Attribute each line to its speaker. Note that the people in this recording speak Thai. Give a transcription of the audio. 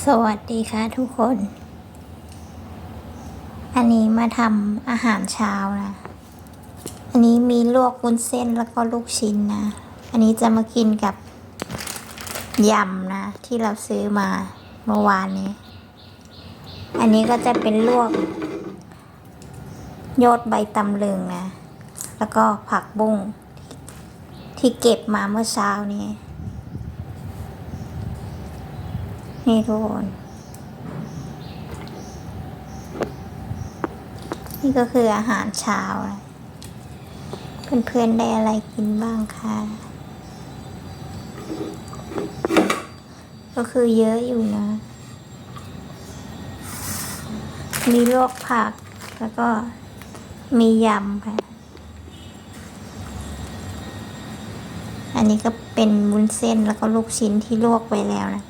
Speaker 1: สวัสดีค่ะทุกคน อันนี้มาทำอาหารเช้านะ อันนี้มีลวกวุ้นเส้นแล้วก็ลูกชิ้นนะ อันนี้จะมากินกับยำนะ ที่เราซื้อมาเมื่อวานนี้ อันนี้ก็จะเป็นลวกยอดใบตำลึงนะ แล้วก็ผักบุ้งที่เก็บมาเมื่อเช้านี้ นี่ทุกคน นี่ก็คืออาหารเช้าเพื่อนๆได้อะไรกินบ้างคะก็คือเยอะอยู่นะ มีลวกผัก แล้วก็มียำค่ะ อันนี้ก็เป็นวุ้นเส้นแล้วก็ลูกชิ้นที่ลวกไว้แล้วนะ